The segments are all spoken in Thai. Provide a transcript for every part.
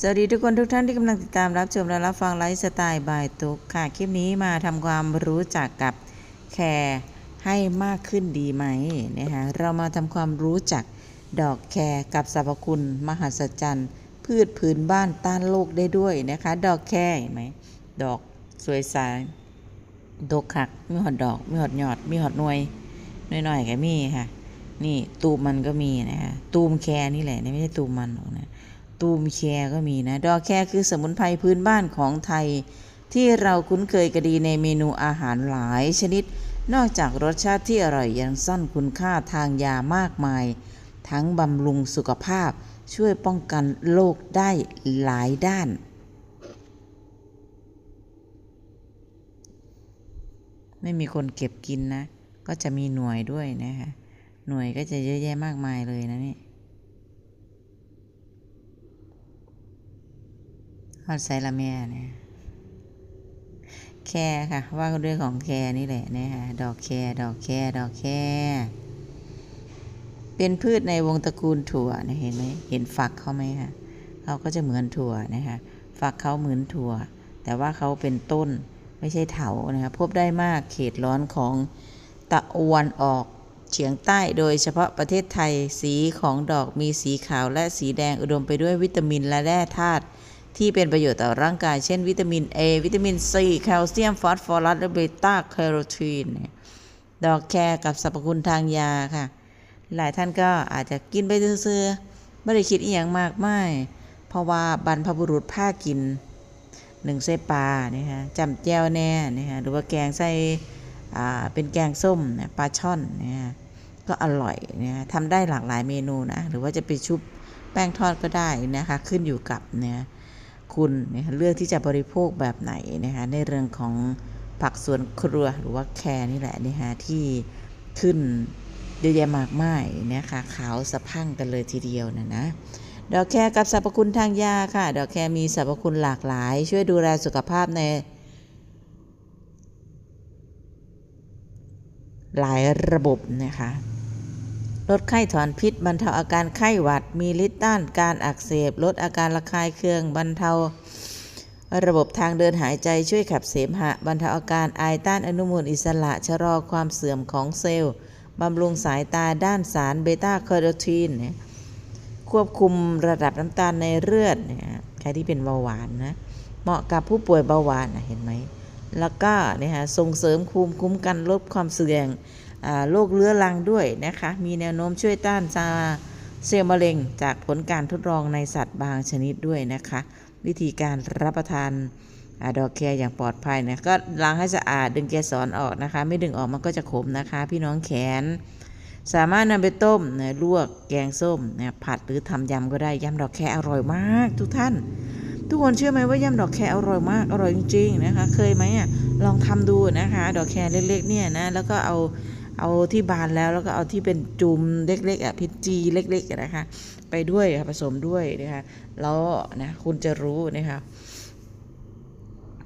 สวัสดีทุกคนทุกท่านที่กำลังติดตามรับชมและรับฟังไลฟ์สไตล์บายตุกค่ะ คลิปนี้มาทำความรู้จักกับแคร์ให้มากขึ้นดีไหมนะคะเรามาทำความรู้จักดอกแคร์กับสรรพคุณ มหัศจรรย์ พืชพื้นบ้านต้านโรคได้ด้วยนะคะ ดอกแคร์เห็นไหมดอกสวยสายดกขักมีหอดดอกมีหอดหยอดมีหอดหน่วยหน่อยๆก็มีค่ะ นี่ตูมมันก็มีนะคะตูมแคร์นี่แหละนี่ไม่ใช่ตูมมันหรอกนะ ตูมแคร์ก็มีนะ ดอกแคร์คือสมุนไพรพื้นบ้านของไทย ที่เราคุ้นเคยกันดีในเมนูอาหารหลายชนิด นอกจากรสชาติที่อร่อยยังซ่อนคุณค่าทางยามากมาย ทั้งบำรุงสุขภาพ ช่วยป้องกันโรคได้หลายด้านไม่มีคนเก็บกินนะ ก็จะมีหน่วยด้วยนะคะ หน่วยก็จะเยอะแยะมากมายเลยนะนี่ ฮอดไซละแม่เนี่ยแคร์ค่ะ ว่าด้วยของแคร์นี่แหละนะคะดอกแคร์ดอกแคร์ดอกแคร์เป็นพืชในวงตระกูลถั่วนะเห็นไหมเห็นฝักเขาไหมคะเขาก็จะเหมือนถั่วนะคะฝักเขาเหมือนถั่ว แต่ว่าเขาเป็นต้นไม่ใช่เถานะคะพบได้มากเขตร้อนของตะวันออกเฉียงใต้โดยเฉพาะประเทศไทยสีของดอกมีสีขาวและสีแดงอุดมไปด้วยวิตามินและแร่ธาตุ ที่เป็นประโยชน์ต่อร่างกาย เช่น วิตามิน A วิตามิน C แคลเซียม ฟอสฟอรัสและเบต้าแคโรทีนดอกแครกับสรรพคุณทางยาค่ะ หลายท่านก็อาจจะกินไปซื่อๆไม่ได้คิดอีกอย่างมากไมายเพราะว่าบรรพบุรุษผ้ากินหนึ่งใส่ปลาเนี่ยค่ะจำแจ่วแน่เนี่ยค่ะหรือว่าแกงใส่อ่าเป็นแกงส้มเนี่ยปลาช่อนเนี่ยก็อร่อยเนี่ยทำได้หลากหลายเมนูนะ หรือว่าจะไปชุบแป้งทอดก็ได้นะคะ ขึ้นอยู่กับเนี่ย คุณนะคะเลือกที่จะบริโภคแบบไหนนะคะในเรื่องของผักสวนครัวหรือว่าแคร์นี่แหละนะคะที่ขึ้นเยอะแยะมากมายนะคะขาวสะพั่งกันเลยทีเดียวนะนะดอกแครกับสรรพคุณทางยาค่ะ ดอกแครมีสรรพคุณหลากหลาย ช่วยดูแลสุขภาพในหลายระบบนะคะ ลดไข้ถอนพิษบรรเทาอาการไข้หวัด มีฤทธิ์ต้านการอักเสบ ลดอาการระคายเคืองบรรเทา ระบบทางเดินหายใจช่วยขับเสมหะ บรรเทาอาการไอต้านอนุมูลอิสระชะลอความเสื่อมของเซลล์บำรุงสายตาด้านสารเบต้าแคโรทีนควบคุมระดับน้ำตาลในเลือดใครที่เป็นเบาหวานนะเหมาะกับผู้ป่วยเบาหวานนะเห็นไหมแล้วก็เนี่ยฮะส่งเสริมภูมิคุ้มกันลดความเสี่ยงอ่า โรคเรื้อรังด้วยนะคะ มีแนวโน้มช่วยต้านซาเซลล์มะเร็ง จากผลการทดลองในสัตว์บางชนิดด้วยนะคะ วิธีการรับประทานอดอกแคร์อย่างปลอดภัยนะก็ล้างให้สะอาดดึงเกสรออกนะคะ ไม่ดึงออกมันก็จะขมนะคะ พี่น้องแขน สามารถนำไปต้มนะลวกแกงส้มนะผัดหรือทำยำก็ได้ยำดอกแครอร่อยมาก ทุกท่าน ทุกคนเชื่อไหมว่ายำดอกแครอร่อยมากอร่อยจริงๆนะคะ เคยไหมอะลองทำดูนะคะ ดอกแครเล็กๆเนี่ยนะแล้วก็เอา เอาที่บานแล้วแล้วก็เอาที่เป็นจุ่มเล็กๆอะพิจีเล็กๆนะคะ ไปด้วยค่ะผสมด้วยนะคะแล้วนะคุณจะรู้นะคะ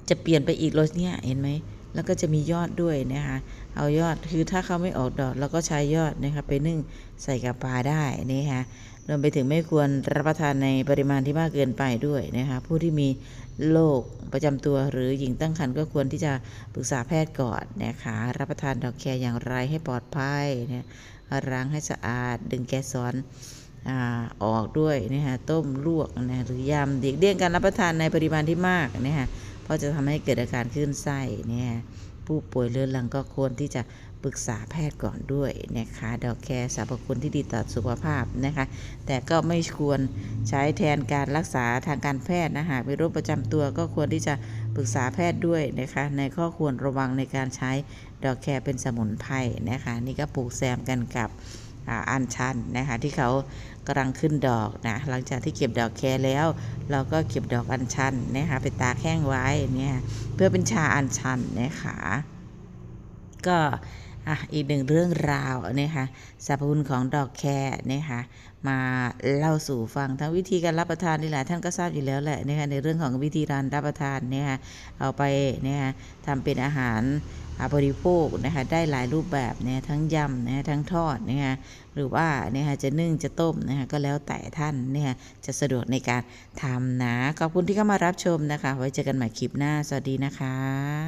จะเปลี่ยนไปอีกรสเนี่ยเห็นไหมแล้วก็จะมียอดด้วยนะคะ เอายอดคือถ้าเขาไม่ออกดอกเราก็ใช้ยอดนะคะไปนึ่งใส่กับปลาได้นะคะรวมไปถึงไม่ควรรับประทานในปริมาณที่มากเกินไปด้วยนะคะผู้ที่มี โรคประจำตัวหรือหญิงตั้งครรภ์ก็ควรที่จะปรึกษาแพทย์ก่อนนะคะรับประทานดอกแครอย่างไรให้ปลอดภัยนะล้างให้สะอาด ดึงแกสอาออกด้วยนะคะต้มลวกนะหรือยำเด็กเลี่ยงการรับประทานในปริมาณที่มากนะคะเพราะจะทำให้เกิดอาการคลื่นไส้เนี่ยผู้ป่วยเรื้อรังก็ควรที่จะ ปรึกษาแพทย์ก่อนด้วยนะคะดอกแครสรรพคุณที่ดีต่อสุขภาพนะคะ แต่ก็ไม่ควรใช้แทนการรักษาทางการแพทย์นะหากมีโรคประจำตัวก็ควรที่จะปรึกษาแพทย์ด้วยนะคะ ในข้อควรระวังในการใช้ดอกแครเป็นสมุนไพรนะคะ นี่ก็ปลูกแซมกันกับอัญชันนะคะที่เขากำลังขึ้นดอกนะหลังจากที่เก็บดอกแครแล้ว เราก็เก็บดอกอัญชันนะคะไปตากแห้งไว้เนี่ยเพื่อเป็นชาอัญชันนะคะก็ อะอีกหนึ่งเรื่องราวนะคะสรรพคุณของดอกแครนะคะมาเล่าสู่ฟังทั้งวิธีการรับประทานนี่แหละท่านก็ทราบอยู่แล้วแหละนะคะในเรื่องของวิธีการรับประทานนะคะเอาไปนะคะทำเป็นอาหารอาบริโภคนะคะได้หลายรูปแบบเนี่ยทั้งยำนะคะทั้งทอดนะคะหรือว่านะคะจะนึ่งจะต้มนะคะก็แล้วแต่ท่านเนี่ยจะสะดวกในการทำนะ ขอบคุณที่เข้ามารับชมนะคะ ไว้เจอกันใหม่คลิปหน้า สวัสดีนะคะ